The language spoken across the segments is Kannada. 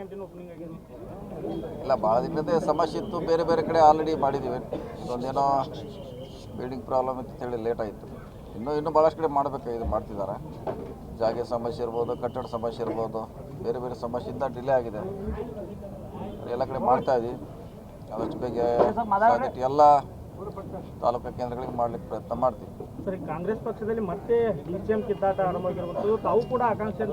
ಕ್ಯಾಂಟೀನ್ ಓಪನಿಂಗ್ ಆಗಿದೆ ಇಲ್ಲ ಭಾಳ ದಿನದ ಸಮಸ್ಯೆ ಇತ್ತು. ಬೇರೆ ಬೇರೆ ಕಡೆ ಆಲ್ರೆಡಿ ಮಾಡಿದ್ದೀವಿ ಒಂದೇನೋ ಬಿಲ್ಡಿಂಗ್ ಪ್ರಾಬ್ಲಮ್ ಇತ್ತು ಅಂತೇಳಿ ಲೇಟ್ ಆಯಿತು. ಇನ್ನೂ ಇನ್ನೂ ಭಾಳಷ್ಟು ಕಡೆ ಮಾಡಬೇಕಾಗಿದೆ ಮಾಡ್ತಿದ್ದಾರೆ. ಜಾಗ ಸಮಸ್ಯೆ ಇರ್ಬೋದು ಕಟ್ಟಡ ಸಮಸ್ಯೆ ಇರ್ಬೋದು ಬೇರೆ ಬೇರೆ ಸಮಸ್ಯೆಯಿಂದ ಡಿಲೇ ಆಗಿದೆ. ಎಲ್ಲ ಕಡೆ ಮಾಡ್ತಾ ಇದ್ದೀವಿ ಅದಷ್ಟು ಬೇಗ ಸಾಧ್ಯತೆ ಎಲ್ಲ ತಾಲೂಕು ಕೇಂದ್ರಗಳಿಗೆ ಮಾಡ್ಲಿಕ್ಕೆ ಪ್ರಯತ್ನ ಮಾಡ್ತೀವಿ. ಸರಿ ಕಾಂಗ್ರೆಸ್ ಪಕ್ಷದಲ್ಲಿ ಮತ್ತೆ ಡಿ ಸಿ ಎಂ ಕಿತ್ತಾಟ ಆರಂಭವಾಗಿರ್ಬೋದು. ತಾವು ಕೂಡ ಆಕಾಂಕ್ಷೆ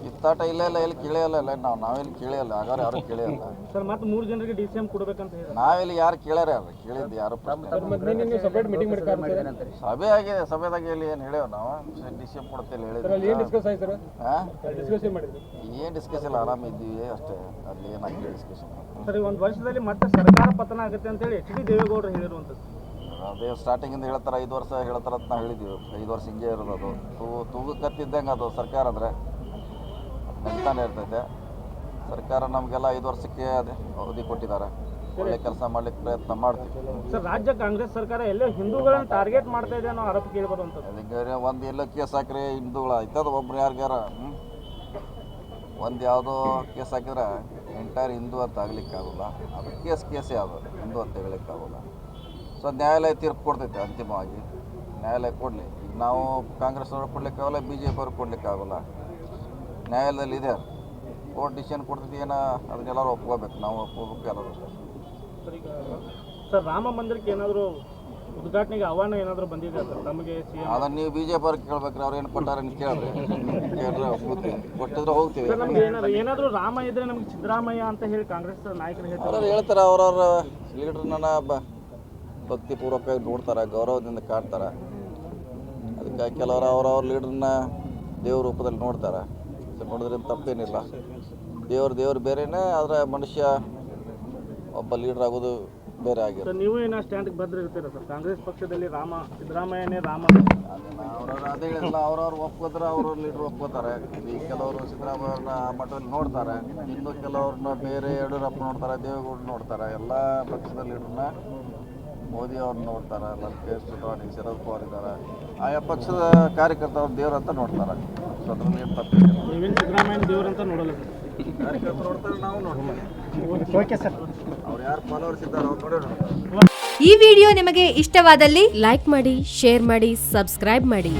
ಅಂತ ಕಿತ್ತಾಟ ಇಲ್ಲ ಇಲ್ಲ ಎಲ್ಲಿ ಕೇಳಿಯಲ್ಲ ಇಲ್ಲ ಇಲ್ಲ. ನಾವು ನಾವೇನು ಕೇಳಿಯಲ್ಲ ಇಲ್ಲ. ಹಾಗಾದ್ರೆ ಯಾರು ಕೇಳಿಯಲ್ಲ ಇಲ್ಲ. ಸರ್ ಮತ್ತೆ ಮೂರು ಜನರಿಗೆ ಡಿ ಸಿ ಎಂ ಕೊಡ್ಬೇಕಂತ ಹೇಳಿ. ನಾವೆಲ್ಲಿ ಯಾರು ಕೇಳ್ಯಾರ ಯಾರು ಕೇಳಿದ್ದು ಯಾರು ಪ್ರಶ್ನೆ ಸಪರೇಟ್ ಮೀಟಿಂಗ್ ಸಭೆ ಆಗಿದೆ ಸಭೆದಾಗ ಇಲ್ಲಿ ಏನು ಹೇಳೇವ ನಾವು? ಡಿ ಸಿ ಎಂ ಕೊಡ್ತಿಲ್ಲ ಹೇಳಿದ್ರು ಹಾಂ? ಡಿಸ್ಕಷನ್ ಮಾಡಿದ್ರು? ಏನು ಡಿಸ್ಕಸ್ ಇಲ್ಲ ಆರಾಮ ಇದ್ದೀವಿ ಅಷ್ಟೇ. ಅಲ್ಲಿ ಏನಾಗಿದೆ ಡಿಸ್ಕಷನ್ ಸರಿ ಒಂದು ವರ್ಷದಲ್ಲಿ ಮತ್ತೆ ಸರ್ಕಾರ ಪತನ ಆಗುತ್ತೆ ಅಂತೇಳಿ ಎಚ್ ಡಿ ದೇವೇಗೌಡರು ಹೇಳಿರುವಂಥದ್ದು. ಅದೇ ಸ್ಟಾರ್ಟಿಂಗಿಂದ ಹೇಳ್ತಾರೆ ಐದು ವರ್ಷ ಹೇಳ್ತಾರೆ ಅಂತ ನಾವು ಹೇಳಿದ್ದೀವಿ ಐದು ವರ್ಷ ಹಿಂಗೆ ಇರೋದು ಅದು. ತೂಗು ತೂಗು ಕತ್ತಿದ್ದಂಗೆ ಅದು ಸರ್ಕಾರ ಅಂದರೆ ನಿಲ್ತಾನೆ ಇರ್ತೈತೆ. ಸರ್ಕಾರ ನಮಗೆಲ್ಲ ಐದು ವರ್ಷಕ್ಕೆ ಅದೇ ಅವಧಿ ಕೊಟ್ಟಿದ್ದಾರೆ. ಒಳ್ಳೆ ಕೆಲಸ ಮಾಡ್ಲಿಕ್ಕೆ ಪ್ರಯತ್ನ ಮಾಡ್ತೀವಿ. ಸರ್ ರಾಜ್ಯ ಕಾಂಗ್ರೆಸ್ ಸರ್ಕಾರ ಎಲ್ಲೋ ಹಿಂದೂಗಳನ್ನ ಟಾರ್ಗೆಟ್ ಮಾಡ್ತಾ ಇದೆ ಅನ್ನೋ ಆರೋಪ ಕೇಳ್ಬೋದು ಅಂತ ಅದಕ್ಕೆ ಒಂದು ಎಲ್ಲೋ ಕೇಸ್ ಹಾಕ್ರಿ ಹಿಂದೂಗಳ ಆಯ್ತದ ಒಬ್ರು ಯಾರಿಗಾರ ಒಂದು ಯಾವುದೋ ಕೇಸ್ ಹಾಕಿದ್ರೆ ಎಂಟೈರ್ ಹಿಂದೂ ಅಂತ ಆಗ್ಲಿಕ್ಕೆ ಆಗೋಲ್ಲ ಅದು ಕೇಸ್ ಕೇಸೇ ಅದು ಹಿಂದೂ ಅಂತ ಹೇಳಲಿಕ್ಕಾಗಲ್ಲ ಸೊ ನ್ಯಾಯಾಲಯ ತೀರ್ಪು ಕೊಡ್ತೈತೆ ಅಂತಿಮವಾಗಿ. ನ್ಯಾಯಾಲಯ ಕೊಡಲಿ. ಈಗ ನಾವು ಕಾಂಗ್ರೆಸ್ನವ್ರು ಕೊಡ್ಲಿಕ್ಕೆ ಆಗೋಲ್ಲ ಬಿ ಜೆ ಪಿಯವ್ರು ಕೊಡ್ಲಿಕ್ಕೆ ಆಗೋಲ್ಲ ನ್ಯಾಯಾಲಯದಲ್ಲಿ ಇದೆ. ಕೋರ್ಟ್ ಡಿಸಿಷನ್ ಕೊಡ್ತೈತಿ ಏನೋ ಅದನ್ನೆಲ್ಲರೂ ಒಪ್ಕೋಬೇಕು. ನಾವು ಒಪ್ಕೋಬೇಕು ಎಲ್ಲರೂ ಸರ್ ಸರ್ ರಾಮ ಮಂದಿರಕ್ಕೆ ಏನಾದರೂ ಉದ್ಘಾಟನೆಗೆ ಆಹ್ವಾನ ಏನಾದರೂ ಬಂದಿದೆ ಸರ್? ತಮಗೆ ಅದನ್ನ ನೀವು ಬಿ ಜೆ ಪಿ ಅವ್ರಿಗೆ ಕೇಳ್ಬೇಕ್ರಿ ಅವ್ರು ಏನು ಕೊಟ್ಟಾರ ಅಂತ ಕೇಳ್ರಿ. ಕೇಳಿದ್ರೆ ಒಪ್ಕೋತೀವಿ. ಕೊಟ್ಟಿದ್ರೆ ಹೋಗ್ತೀವಿ. ಸರ್ ನಮ್ಗೆ ಏನಾದ್ರು ಏನಾದರೂ ರಾಮ ಇದ್ರೆ ನಮ್ಗೆ ಸಿದ್ದರಾಮಯ್ಯ ಅಂತ ಹೇಳಿ ಕಾಂಗ್ರೆಸ್ ನಾಯಕರು ಹೇಳ್ತಾರೆ. ಅವ್ರವ್ರು ಹೇಳ್ತಾರೆ ಅವ್ರವ್ರ ಲೀಡ್ರನ್ನ ಬ ಭಕ್ತಿಪೂರ್ವಕವಾಗಿ ನೋಡ್ತಾರೆ ಗೌರವದಿಂದ ಕಾಡ್ತಾರೆ. ಅದಕ್ಕೆ ಕೆಲವರು ಅವ್ರವ್ರ ಲೀಡ್ರನ್ನ ದೇವ್ರ ರೂಪದಲ್ಲಿ ನೋಡ್ತಾರೆ. ನೋಡಿದ್ರಿಂದ ತಪ್ಪೇನಿಲ್ಲ. ದೇವ್ರ ದೇವ್ರು ಬೇರೆನೇ ಆದರೆ ಮನುಷ್ಯ ಒಬ್ಬ ಲೀಡರ್ ಆಗೋದು ಬೇರೆ ಆಗಿರುತ್ತೆ. ಸರ್ ನೀವು ಏನೋ ಸ್ಟ್ಯಾಂಡ್ಗೆ ಭದ್ರ ಇರ್ತೀರ ಸರ್? ಕಾಂಗ್ರೆಸ್ ಪಕ್ಷದಲ್ಲಿ ರಾಮ ಸಿದ್ದರಾಮಯ್ಯನೇ ರಾಮ. ಅವ್ರವ್ರು ಅದೇ ಹೇಳಿಲ್ಲ ಅವ್ರವ್ರು ಒಪ್ಕೋತಾರೆ ಅವ್ರವ್ರ ಲೀಡ್ರ್ ಒಪ್ಕೋತಾರೆ. ಈ ಕೆಲವರು ಸಿದ್ದರಾಮಯ್ಯನ ಆ ಮಟ್ಟದಲ್ಲಿ ನೋಡ್ತಾರೆ. ಇನ್ನು ಕೆಲವ್ರನ್ನ ಬೇರೆ ಯಡಿಯೂರಪ್ಪ ನೋಡ್ತಾರೆ ದೇವೇಗೌಡ ನೋಡ್ತಾರೆ. ಎಲ್ಲ ಪಕ್ಷದ ಲೀಡ್ರನ್ನ ಮೋದಿ ಅವ್ರನ್ನ ನೋಡ್ತಾರೆ ಲಂಕೇಶ್ ಸುಧಾಣಿ ಶರದ್ ಪವಾರ್ ಇದ್ದಾರೆ ಆಯಾ ಪಕ್ಷದ ಕಾರ್ಯಕರ್ತ ಅವ್ರ ದೇವ್ರ ಅಂತ ನೋಡ್ತಾರೆ. ಸೊ ಅದ್ರಲ್ಲಿ ಏನು ದೇವರಂತ ನೋಡಲ್ಲ. ಕಾರ್ಯಕರ್ತರು ನೋಡ್ತಾರೆ ನಾವು ನೋಡ್ತೀವಿ. Okay sir. ಅವ್ರು ಯಾರು ಫಾಲೋವರ್ಸ್ ಇದ್ದಾರೆ ಅವ್ರು ನೋಡೇ ನೋಡ್ತಾರೆ ಈ ವಿಡಿಯೋ ನಿಮಗೆ ಇಷ್ಟವಾದಲ್ಲಿ ಲೈಕ್ ಮಾಡಿ ಶೇರ್ ಮಾಡಿ ಸಬ್ಸ್ಕ್ರೈಬ್ ಮಾಡಿ.